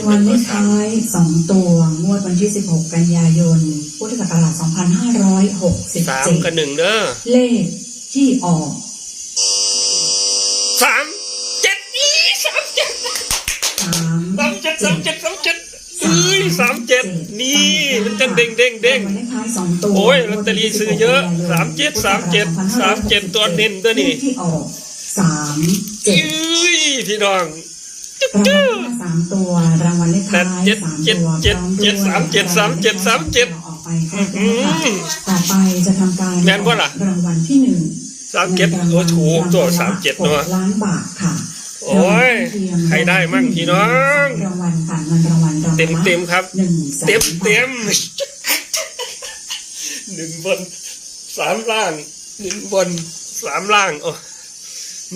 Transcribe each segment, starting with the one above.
างวัลเลขท้ายสองตัว งวดวันที่ 16 กันยายน พุทธศักราชสาม2567กับหนึ่งเด้อ เลขที่ออกสามเจ็ดอีสามเจ็ดสามสามเจ็ดสามเจ็ดสามเจ็ดเอ้ยสามเจ็ดนี่มันจะเด้งเด้งเด้งรางวัลเลขท้ายสองตัวโอ้ยลอตเตอรี่ซื้อเยอะสามเจ็ดสามเจ็ดสามเจ็ดตัวเน้นตัวนี้เลขที่ออกสามเจ็ดเอ้ยพี่น้อง สามตัว รางวัลเลขท้ายเจ็ดสามเจ็ดตัวเจ็ดพร้อมเจ็ดด้วยสามเจ็ดสามเจ็ดสามเจ็ดออกไปครบแล้วค่ะอืมต่อไปจะทำการแม่นบ่ล่ะรางวัลที่หนึ่งสามเจ็ดโอ้ถูกตัวสามเจ็ดหเนาะกล้านบาทค่ะโอ้ยใครได้มั่งพี่น้องรางวัลค่ะเงินรางวัลรางวัลเต็มเต็มครับหนึ่งแสนเต็มเต็มบาทหนึ่งบนสามล่างหนึ่งบนสามล่างโอ้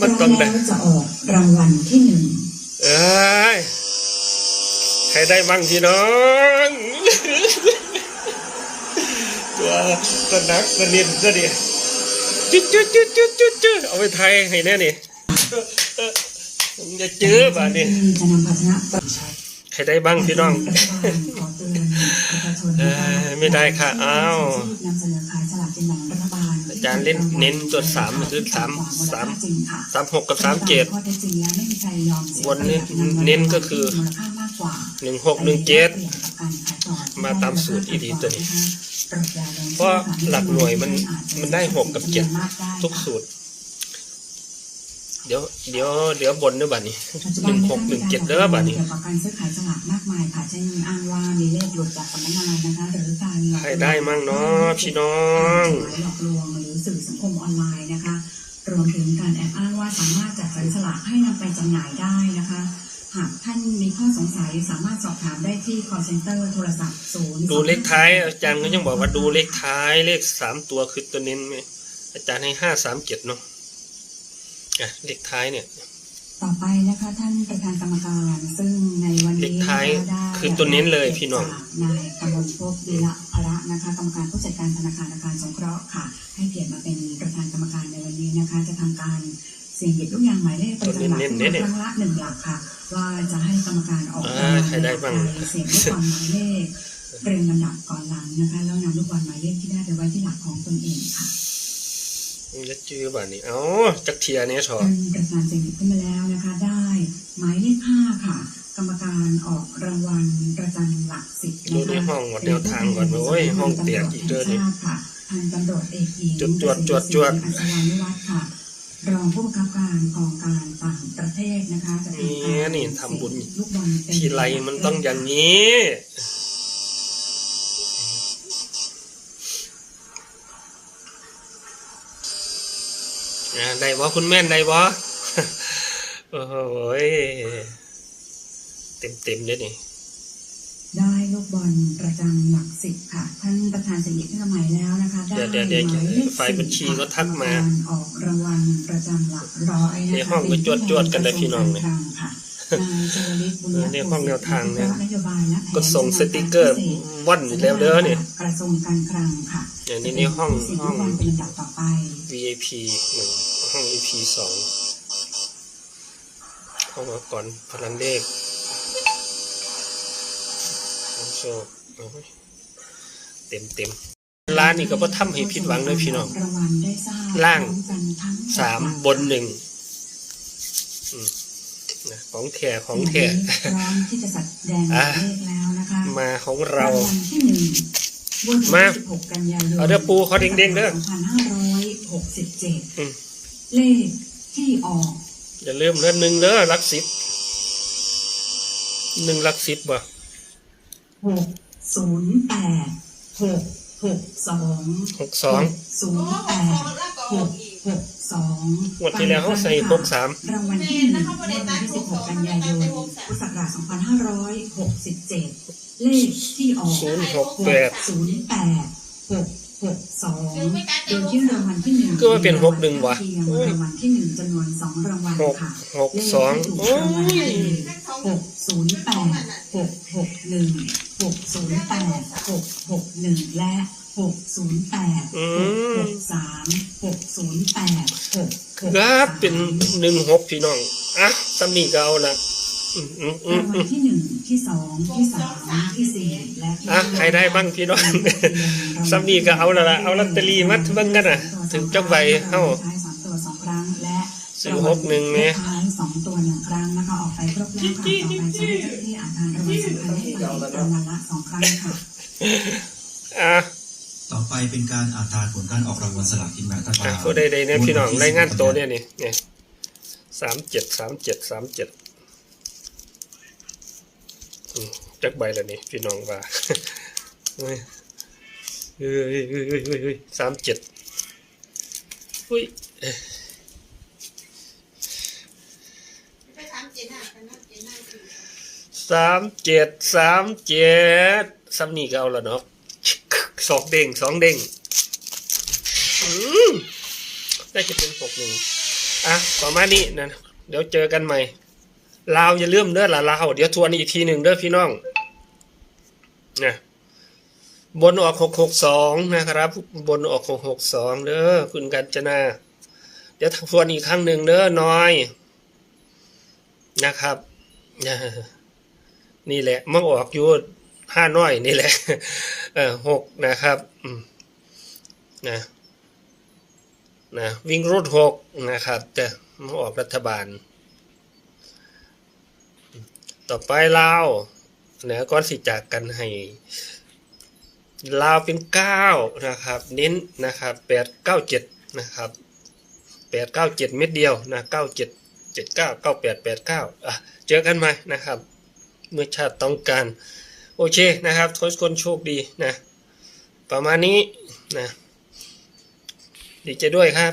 มันต้องได้แล้วจะออกรางวัลที่หนึ่ง เอ้ยใครได้บ้างพี่น้อง ตัวตัวนักตัวนียนตัวเดียจุดจุดจุดจุดจุดจุดเอาไปไทยให้แน่นี่เออมึงจะเจอบ้านี่ที่จะนำภาชนะไปใช้ใครได้บ้างพี่น้องไม่ได้ค่ะอ้าวนำเสนอขายสลากกินแบ่งรัฐ จารย์เล่นเน้นตัวสามคือสามสามสามหกกับสามเจ็ดข้อเท็จจริงแล้วไม่มีใครยอมเสียวันนี้เน้นก็คือหนึ่งหกหนึ่งเจ็ดมาตามสูตรอีดีตัวนี้ เพราะหลักหน่วยมันมันได้หกกับเจ็ดทุกสูตร เดี๋ยวเดี๋ยวเดี๋ยวบนด้วยบัดนี้หนึ่งหกหนึ่งเจ็ดเด้อบัดนี้เกี่ยวกับการซื้อขายสลากมากมายค่ะเช่นอ้างว่ามีเลขหลุดจากสำนักงานนะคะหรือการหลอกใครได้มั่งเนาะพี่น้องการหลอกลวงหรือสื่อสังคมออนไลน์นะคะรวมถึงการแอบอ้างว่าสามารถจัดสรรสลากให้นำไปจำหน่ายได้นะคะ หากท่านมีข้อสงสัยสามารถสอบถามได้ที่ call center โทรศัพท์ศูนย์ดูเลขท้ายอาจารย์ก็ยังบอกว่าดูเลขท้ายเลขสามตัวคือตัวเน้นไหมอาจารย์ให้ห้าสามเจ็ดเนาะอะ เลขท้ายเนี่ย ต่อไปนะคะท่านประธานกรรมการซึ่งในวันเลนี้ขท้ายนะคะได้คือตัวเน้นเลยพี่น้องจากนายกำมลภพดีละพระนะคะกรรมการผู้จัดการธนาคารอาคารสงเคราะห์ค่ะ ให้เกียรติมาเป็นประธานกรรมการในวันนี้นะคะ จะทำการเสี่ยงหยิบลูกยางหมายเลขประจำหลักเน้ขึ้นนๆมาเนี่ยครั้งละหนึ่งหลักค่ะ ว่าจะให้กรรมการออกอ่าใครได้บ้างใดเสี่ยงลูกบอลหมายเลขเรียงลำดับก่อนหลังนะคะ แล้วนำลูกบอลหมายเลขที่ได้ไปไว้ที่หลักของตนเองค่ะ มึงจะจื้อบัดนี้เอ้าจักเทียเนี่ยเถอะท่านประธานเสี่ยงหยิบขึ้นมาแล้วนะคะ ได้หมายเลขห้าค่ะ กรรมการออกรางวัลประจำหลักสิบดูนะคะในห้องวัดแนวทางก่อนโอ้ยห้องเตียกอีกเด้อนี่ค่ะพันตำรวจเอกหญิงจวดจวดจวดอัศวานิวัฒน์ค่ะรองผู้บังคับการกองการต่างประเทศนะคะจะทำนี่การนี่ทำบุญลูกบอลเป็นทีไรมันต้องอย่างนี้ อ่าได้บ่คุณแม่นได้บ่โอ้โหยเต็มเต็มๆเลยนี่ได้ลูกบอลประจำหลักสิบค่ะ ท่านประธานเสี่ยงหยิบขึ้นมาใหม่แล้วนะคะได้เดี๋ยวเดี๋ยวหมายเลขฝ่ายบัญชีก็ทักมารรออกรางวัลประจำหลักร้อยนะคะในห้องก็จวดๆกันเลยพี่น้องเนี่ย ป็ผู้แทนกระทรวงการคลังค่ะนายชวลิตบุญยในห้องแนวทางเนี่ยนโยบายและแผนก็ส่งสติกเกอร์ว่อนอยู่แล้วเด้อเนี่ยกระทรวงการคลังค่ะอย่างนี้ในห้องเสี่ยห้องลูกบอลเป็นลำดับต่อไป VIP หนึ่งห้อง EP สองห้องก่อนพลังเลขห้องโชคโอ้ยเต็มเต็มร้านนี้ก็บ่ทำให้ผิดหวังเลยพี่น้องรางวัลได้ทราบล่างพร้อมกันทั้งสามบนหนึ่งอืมนะ ของแท้ของแท้พร้อมที่จะแสดงหมายเลขแล้วนะคะมาของเรางวัลที่หนึ่งวันที่มา16กันยายนเอาเด้อปูเขาเด้งๆเด้อ2567อืมเลขที่ออก อย่าลืมเด้อหนึ่งเด้อรักสิบหนึ่งรักสิบบ่หกศูนย์แปดหกหกสองหกสองศูนย์แปดหก หกสองงวดที่แล้วเขาใส่หกสาม รางวัลที่หนึ่งวันที่สิบหกกันยายนพุทธศักราชสองพันห้าร้อยหกสิบเจ็ดเลขที่ออกศูนย์หกหแปกดศูนย์แปดหกหกสองโดยที่รางวัลที่หนึ่งก็ว่าเป็นหกหนึ่งวะเพียงรางวัลที่หนึ่งจำนวนสองรางวัลหกค่ะ หกสองเลขโอ้ที่ถูกรางวัลยที่หกศูนย์แปดหกหกหนึ่งหกศูนย์แปดหกหกหนึ่งและ หกศูนย์แปดอืหกมหกสามหกศูนย์แปดหกหกครับสามเป็นหนึ่งหกพี่น้องอะตำหนิก็เอาละอืมอืมอืรามงวัอืลมที่หนึ่งที่สองที่สามที่สี่และที่อะใครได้บ้างพี่น้องซ้ำนี่ก็เอาและละเอาลอตเตอรี่มาเบิ่งกันน่ะ ถึงจักใบเฮ้าท้ายสามตัวสองครั้งและซื้อหกหนึ่งไหมเลขท้ายสองตัวหนึ่งครั้งนะคะออกไปครบแล้วค่ะต่อไปจะให้เจ้าหน้าที่อ่านทางรางวัลสำคัญให้ฟังอีกรางวัลละสองครั้งค่ะอะ ต่อไปเป็นการอ่านทานผลการออกรางวัลสลากกินแบ่งรัฐบาอะลผู้ใดๆเนี่ยพี่น้องรายงานตัวเนี่ยนี่เนี่ยสามเจ็ดสามเจ็ดสามเจ็ดจักใบแล้วนี่พี่น้องว่าเฮ้ยเฮ้ยเฮ้ยเฮ้ยเฮ้ยเฮ้ยสามเจ็ดอุ้ยไปทำเจน่าไปนัดเจน่าอยู่สามเจ็ดสามเจ็ดซ้ำนี่ก็เอาและเนาะ สองเด้งสองเด้งอืมได้จะเป็นหกหนึ่งอะประมาณนี้นะเดี๋ยวเจอกันใหม่ลาวอย่าลืมเด้อละลาวเดี๋ยวทวนอีกทีหนึ่งเด้อพี่น้องนะบนออกหกหกสองนะครับ บนออกหกหกสองเด้อคุณกัญจนา เดี๋ยวทวนอีกครั้งหนึ่งเด้อน้อย นะครับนี่แหละมังออกยู่ห้าน้อยนี่แหละ ออหกนะครับนะนะวิ่งรูดหกนะครับแต่มังออกรัฐบาล ต่อไปลาวนะก้อนสิจากกันให้ลาวเป็นเก้านะครับ เน้นนะครับแปดเก้าเจ็ดนะครับแปดเก้าเจ็ดเม็ดเดียวนะเก้าเจ็ดเจ็ดเก้าเก้าแปดแปดเก้าอะเจอกันใหมนะครับ เมื่อชาติต้องการ โอเคนะครับทุกคนโชคดีนะ ประมาณนี้นะดีใจด้วยครับ